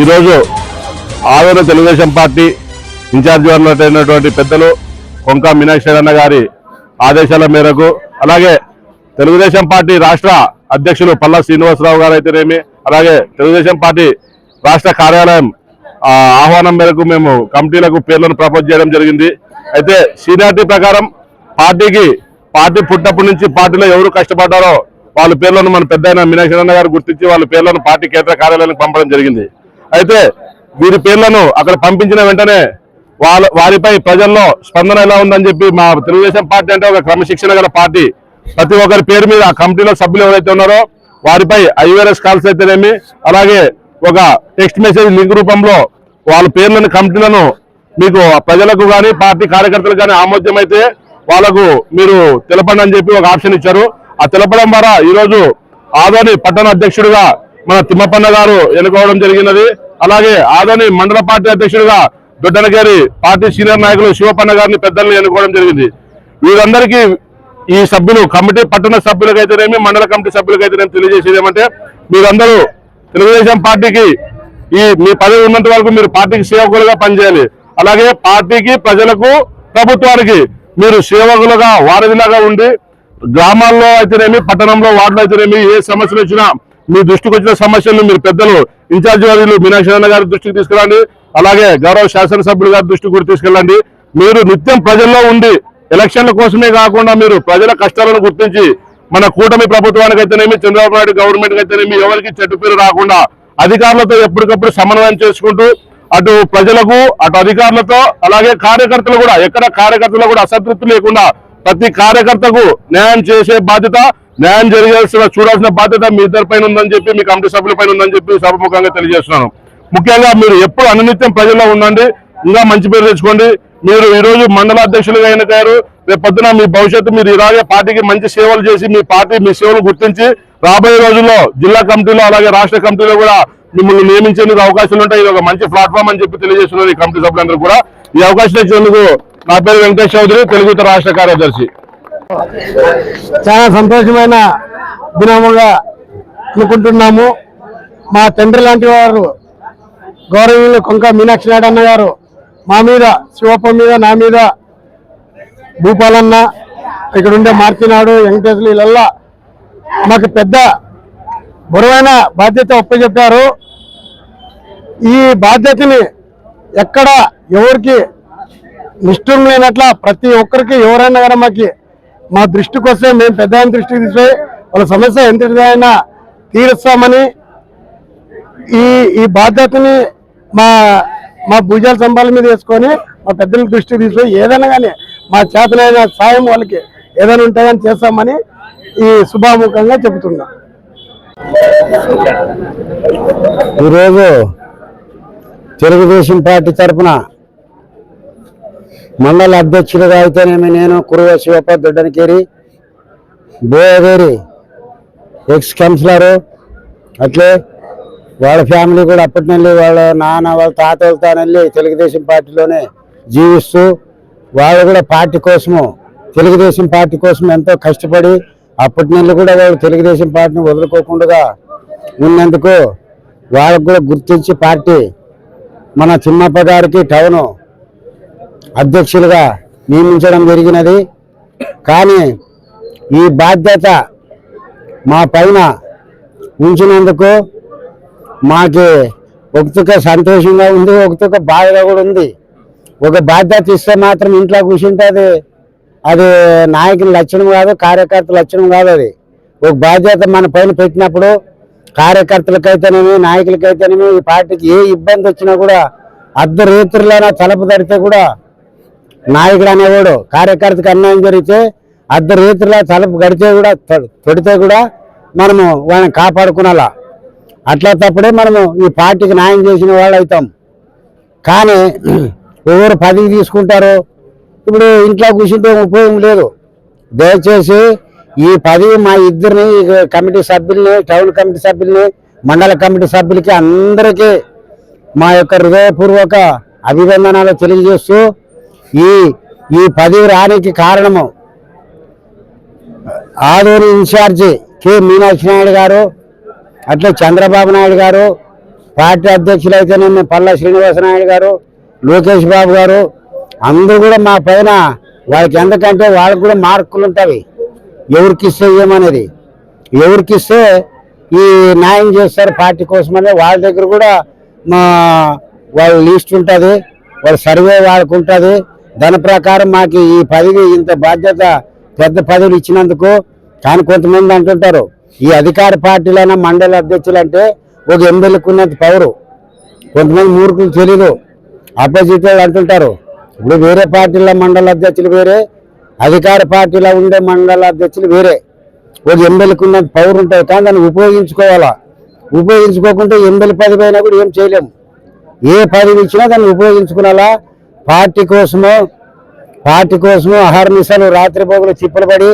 ఈరోజు ఆవేరు Telugu Desam party incharge అయినటువంటి పెద్దలు కొంక మీనాక్షరన్న గారి ఆదేశాల మేరకు అలాగే తెలుగుదేశం పార్టీ రాష్ట్ర అధ్యక్షులు పల్లా శ్రీనివాసరావు గారు అయితేనేమి అలాగే తెలుగుదేశం పార్టీ రాష్ట్ర కార్యాలయం ఆహ్వానం మేరకు మేము కమిటీలకు పేర్లను ప్రపోజ్ చేయడం జరిగింది. అయితే సీనియారిటీ ప్రకారం పార్టీకి పార్టీ పుట్టినప్పటి నుంచి పార్టీలో ఎవరు కష్టపడ్డారో వాళ్ళ పేర్లను మన పెద్ద మీనాక్షి గారు గుర్తించి వాళ్ళ పేర్లను పార్టీ కేంద్ర కార్యాలయానికి పంపడం జరిగింది. అయితే వీరి పేర్లను అక్కడ పంపించిన వెంటనే వాళ్ళ వారిపై ప్రజల్లో స్పందన ఎలా ఉందని చెప్పి మా తెలుగుదేశం పార్టీ అంటే ఒక క్రమశిక్షణ గల పార్టీ. ప్రతి ఒక్కరి పేరు మీద ఆ కమిటీలో సభ్యులు ఎవరైతే ఉన్నారో వారిపై ఐవీఆర్ఎస్ కాల్స్ అయితేనేమి అలాగే ఒక టెక్స్ట్ మెసేజ్ లింక్ రూపంలో వాళ్ళ పేర్లను కమిటీలను మీకు ప్రజలకు కానీ పార్టీ కార్యకర్తలకు కానీ ఆమోద్యమైతే వాళ్ళకు మీరు తెలపండి అని చెప్పి ఒక ఆప్షన్ ఇచ్చారు. ఆ తెలపడం ద్వారా ఈరోజు ఆదోని పట్టణ అధ్యక్షుడిగా మన తిమ్మపన్న గారు ఎన్నుకోవడం జరిగినది. అలాగే ఆదోని మండల పార్టీ అధ్యక్షుడిగా దొడ్డనగారి పార్టీ సీనియర్ నాయకులు శివపన్న గారిని పెద్దల్ని ఎన్నుకోవడం జరిగింది. వీరందరికీ ఈ సభ్యులు కమిటీ పట్టణ సభ్యులకైతేనేమి మండల కమిటీ సభ్యులకైతేనేమి తెలియజేసేది ఏమంటే మీరందరూ తెలుగుదేశం పార్టీకి ఈ మీ పదవి ఉన్నంత వరకు మీరు పార్టీకి సేవకులుగా పనిచేయాలి. అలాగే పార్టీకి ప్రజలకు ప్రభుత్వానికి మీరు సేవకులుగా వారధిలాగా ఉండి గ్రామాల్లో అయితేనేమి పట్టణంలో వార్డులో అయితేనేమి ఏ సమస్యలు వచ్చినా మీ దృష్టికి వచ్చిన సమస్యలను మీరు పెద్దలు ఇన్ఛార్జ్ వారిలు మీనాక్షి అన్న గారి దృష్టికి తీసుకెళ్ళండి. అలాగే గౌరవ శాసనసభ్యులు గారి దృష్టికి కూడా తీసుకెళ్ళండి. మీరు నిత్యం ప్రజల్లో ఉండి ఎలక్షన్ల కోసమే కాకుండా మీరు ప్రజల కష్టాలను గుర్తించి మన కూటమి ప్రభుత్వానికి అయితేనేమి చంద్రబాబు నాయుడు గవర్నమెంట్ అయితేనేమి ఎవరికి చెట్టు పేరు రాకుండా అధికారులతో ఎప్పటికప్పుడు సమన్వయం చేసుకుంటూ అటు ప్రజలకు అటు అధికారులతో అలాగే కార్యకర్తలు కూడా ఎక్కడ కార్యకర్తలు కూడా అసంతృప్తి లేకుండా ప్రతి కార్యకర్తకు న్యాయం చేసే బాధ్యత న్యాయం జరిగాల్సిన చూడాల్సిన బాధ్యత మీ ఇద్దరి పైన ఉందని చెప్పి మీ కమిటీ సభ్యుల పైన ఉందని చెప్పి సభముఖంగా తెలియజేస్తున్నాను. ముఖ్యంగా మీరు ఎప్పుడు అనునిత్యం ప్రజల్లో ఉండండి ఇంకా మంచి పేరు తెచ్చుకోండి. మీరు ఈ రోజు మండల అధ్యక్షులుగా ఎన్నికయ్యారు రేపు పొద్దున మీ భవిష్యత్తు మీరు ఇలాగే పార్టీకి మంచి సేవలు చేసి మీ పార్టీ మీ సేవలు గుర్తించి రాబోయే రోజుల్లో జిల్లా కమిటీలో అలాగే రాష్ట్ర కమిటీలో కూడా మిమ్మల్ని నియమించేందుకు అవకాశాలు ఉంటాయి. ఇది ఒక మంచి ప్లాట్ఫామ్ అని చెప్పి తెలియజేస్తున్నారు ఈ కమిటీ సభ్యులందరూ కూడా. ఈ అవకాశం ఇచ్చేందుకు నా పేరు వెంకటేష్ చౌదరి తెలుగు రాష్ట్ర కార్యదర్శి. చాలా సంతోషమైన దినముగా అనుకుంటున్నాము. మా తండ్రి లాంటి వారు గౌరవీయులు కొంక మీనాక్షి నాయుడు అన్న గారు మా మీద శివప్ప మీద నా మీద భూపాలన్న ఇక్కడ ఉండే మార్చినాడు వెంకటేశ్వరు వీళ్ళల్లా మాకు పెద్ద బరువైన బాధ్యత ఒప్పచెప్పారు. ఈ బాధ్యతని ఎక్కడ ఎవరికి నిష్ఠూరం లేనట్ల ప్రతి ఒక్కరికి ఎవరైనా కానీ మాకు మా దృష్టికి వస్తే మేము పెద్ద ఆయన దృష్టికి తీసుకుపోయి వాళ్ళ సమస్య ఎంతైనా తీరుస్తామని ఈ ఈ బాధ్యతని మా మా భుజాల సంబాల మీద వేసుకొని మా పెద్దల దృష్టికి తీసుకొని ఏదైనా కానీ మా చేతనైన సాయం వాళ్ళకి ఏదైనా ఉంటే కానీ చేస్తామని ఈ శుభాముఖంగా చెబుతున్నా. ఈరోజు తెలుగుదేశం పార్టీ తరఫున మండల అధ్యక్షుడిగా అయితేనేమి నేను కురువ శివప్ప దొడ్డనికేరి బోయగేరి ఎక్స్ కౌన్సిలరు అట్లే వాళ్ళ ఫ్యామిలీ కూడా అప్పటి నుండి వాళ్ళ నాన్న వాళ్ళ తాత వెళ్తానెళ్ళి తెలుగుదేశం పార్టీలోనే జీవిస్తూ వాళ్ళు కూడా పార్టీ కోసము తెలుగుదేశం పార్టీ కోసం ఎంతో కష్టపడి అప్పటి నుండి కూడా వాళ్ళు తెలుగుదేశం పార్టీని వదులుకోకుండా ఉన్నందుకు వాళ్ళకు కూడా గుర్తించి పార్టీ మన చిన్నప్ప గారికి టౌను అధ్యక్షులుగా నియమించడం జరిగినది. కానీ ఈ బాధ్యత మా పైన ఉంచినందుకు మాకి ఒకతుక సంతోషంగా ఉంది ఒకతుక బాధగా కూడా ఉంది. ఒక బాధ్యత ఇస్తే మాత్రం ఇంట్లో కూర్చుంటే అది అది నాయకుల లక్షణం కాదు కార్యకర్త లక్షణం కాదు అది. ఒక బాధ్యత మన పైన పెట్టినప్పుడు కార్యకర్తలకైతేనేమి నాయకులకైతేనేమి ఈ పార్టీకి ఏ ఇబ్బంది వచ్చినా కూడా అర్ధ రేతులైనా తలుపు తడితే కూడా నాయకుడు అనేవాడు కార్యకర్తకు అన్యాయం జరిగితే అర్ధ రీతిలో తలుపు గడితే కూడా తొడితే కూడా మనము వాళ్ళని కాపాడుకునాలా? అట్లా తప్పుడే మనము ఈ పార్టీకి న్యాయం చేసిన వాళ్ళు అవుతాం. కానీ ఎవరు పదవి తీసుకుంటారు ఇప్పుడు ఇంట్లో కూర్చుంటే ఉపయోగం లేదు. దయచేసి ఈ పదవి మా ఇద్దరిని కమిటీ సభ్యుల్ని టౌన్ కమిటీ సభ్యుల్ని మండల కమిటీ సభ్యులకి అందరికీ మా యొక్క హృదయపూర్వక అభివందనాలు తెలియజేస్తూ ఈ ఈ పదవి రానికి కారణము ఆదూరి ఇన్ఛార్జి కె మీనాక్షి నాయుడు గారు అట్లా చంద్రబాబు నాయుడు గారు పార్టీ అధ్యక్షులు అయితేనేమి పల్ల శ్రీనివాస నాయుడు గారు లోకేష్ బాబు గారు అందరూ కూడా మా పైన వాళ్ళకి ఎందుకంటే వాళ్ళకి కూడా మార్కులు ఉంటాయి. ఎవరికి ఇస్తే ఏమనేది? ఎవరికి ఇస్తే ఈ న్యాయం చేస్తారు పార్టీ కోసమని వాళ్ళ దగ్గర కూడా మా వాళ్ళ లిస్ట్ ఉంటుంది వాళ్ళ సర్వే వాళ్ళకు ఉంటుంది దాని ప్రకారం మాకు ఈ పదవి ఇంత బాధ్యత పెద్ద పదవులు ఇచ్చినందుకు కానీ కొంతమంది అంటుంటారు ఈ అధికార పార్టీలైనా మండల అధ్యక్షులు అంటే ఒక ఎమ్మెల్యేకు ఉన్నంత పవరు కొంతమంది మూర్ఖులు తెలీదు. అపోజిట్ వాళ్ళు అంటుంటారు ఇప్పుడు వేరే పార్టీల మండల అధ్యక్షులు వేరే అధికార పార్టీలో ఉండే మండల అధ్యక్షులు వేరే. ఒక ఎమ్మెల్యేకి ఉన్నంత పవర్ ఉంటుంది కానీ దాన్ని ఉపయోగించుకోవాలా? ఉపయోగించుకోకుంటే ఎమ్మెల్యే పదవి అయినా కూడా ఏం చేయలేము. ఏ పదవి ఇచ్చినా దాన్ని ఉపయోగించుకునేలా పార్టీ కోసమో పార్టీ కోసమో అహర్నిశలు రాత్రిపోగులు చిప్పలు పడి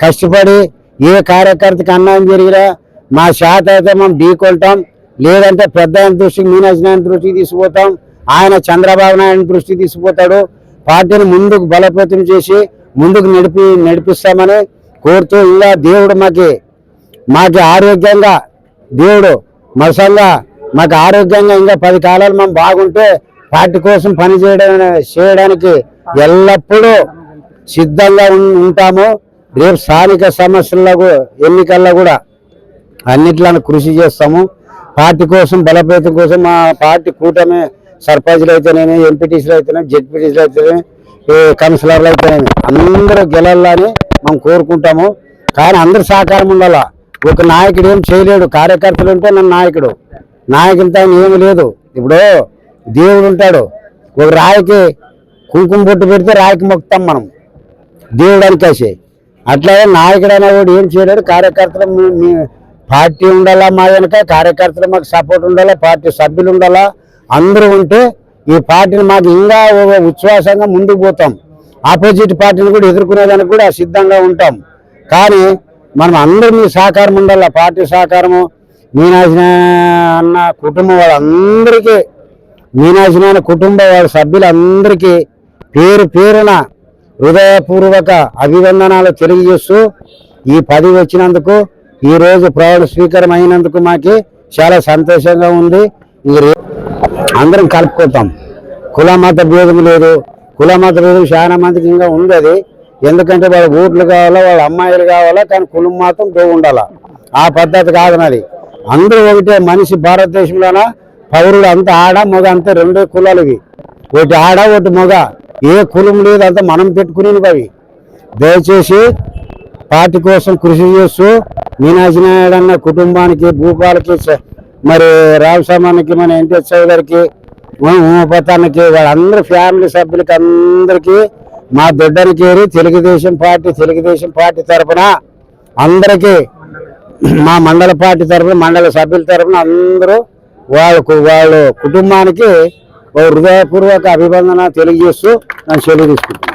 కష్టపడి ఏ కార్యకర్తకి అన్యాయం జరిగినా మా శాత అయితే మనం ఢీకొంటాం లేదంటే పెద్ద ఆయన దృష్టికి మీనాజనాయన దృష్టికి తీసుకుపోతాం. ఆయన చంద్రబాబు నాయుడు దృష్టికి తీసుకుపోతాడు. పార్టీని ముందుకు బలోపేతం చేసి ముందుకు నడిపి నడిపిస్తామని కోరుతూ ఇలా దేవుడు మాకి మాకు ఆరోగ్యంగా దేవుడు మసంగా మాకు ఆరోగ్యంగా ఇంకా పది కాలాలు మేము బాగుంటే పార్టీ కోసం పని చేయడం చేయడానికి ఎల్లప్పుడూ సిద్ధంగా ఉంటాము. రేపు స్థానిక సమస్యల్లో ఎన్నికల్లో కూడా అన్నిట్లను కృషి చేస్తాము. పార్టీ కోసం బలపేతం కోసం మా పార్టీ కూటమి సర్పంచ్లు అయితేనేమి ఎంపీటీసీలు అయితేనేమి జెడ్పీటీసీలు అయితేనేమి కౌన్సిలర్లు అయితేనేమి అందరూ గెలాలని మనం కోరుకుంటాము. కానీ అందరు సహకారం ఉండాలా. ఒక నాయకుడు ఏం చేయలేడు. కార్యకర్తలు ఉంటే నన్ను నాయకుడు. నాయకులతో ఏమి లేదు. ఇప్పుడు దేవుడు ఉంటాడు. ఒక రాయికి కుంకుమ బొట్టు పెడితే రాయికి మొక్కుతాం మనం. దేవుడు అనికేసి. అట్లాగే నాయకుడు అనేవాడు ఏం చేయలేడు. కార్యకర్తలు పార్టీ ఉండాలా మా వెనక కార్యకర్తలు మాకు సపోర్ట్ ఉండాలా పార్టీ సభ్యులు ఉండాలా అందరూ ఉంటే ఈ పార్టీని మాకు ఇంకా ఉచ్ఛ్వాసంగా ముందుకు పోతాం. ఆపోజిట్ పార్టీని కూడా ఎదుర్కొనేదానికి కూడా సిద్ధంగా ఉంటాం. కానీ మనం అందరూ మీ సహకారం ఉండాలా? పార్టీ సహకారము మీనాశన అన్న కుటుంబం వాళ్ళందరికీ మీనాశనాన కుటుంబ వాళ్ళ సభ్యులందరికీ పేరు పేరున హృదయపూర్వక అభివందనాలు తెలియజేస్తూ ఈ పదవి వచ్చినందుకు ఈరోజు ప్రౌఢ స్వీకారం అయినందుకు మాకు చాలా సంతోషంగా ఉంది. అందరం కలుపుకుంటాం. కులమత భేదం లేదు. కులమత భేదం చాలా మందికి ఇంకా ఉంది అది. ఎందుకంటే వాళ్ళ ఊర్లు కావాలా వాళ్ళ అమ్మాయిలు కావాలా కానీ కులం మాత్రం దో ఉండాలా. ఆ పద్ధతి కాదు నాది అందరూ ఒకటే మనిషి భారతదేశంలోన? పౌరుడు అంత ఆడ మగ అంతా రెండే కులాలు ఇవి ఒకటి ఆడ ఒకటి మగ. ఏ కులం లేదు అంతా మనం పెట్టుకునేవి అవి. దయచేసి పార్టీ కోసం కృషి చేస్తూ మీనాక్షి నాయుడు అన్న కుటుంబానికి భూపాలకి మరి రామస్వామానికి మన ఎన్టీఆర్ చౌదరికి ఉమపతానికి వాళ్ళందరూ ఫ్యామిలీ సభ్యులకి అందరికీ మా బిడ్డను ఏరి తెలుగుదేశం పార్టీ తెలుగుదేశం పార్టీ తరఫున అందరికీ మా మండల పార్టీ తరఫున మండల సభ్యుల తరఫున అందరూ వాళ్ళకు వాళ్ళ కుటుంబానికి హృదయపూర్వక అభివందన తెలియజేస్తూ నేను సెలవు తీసుకుంటాను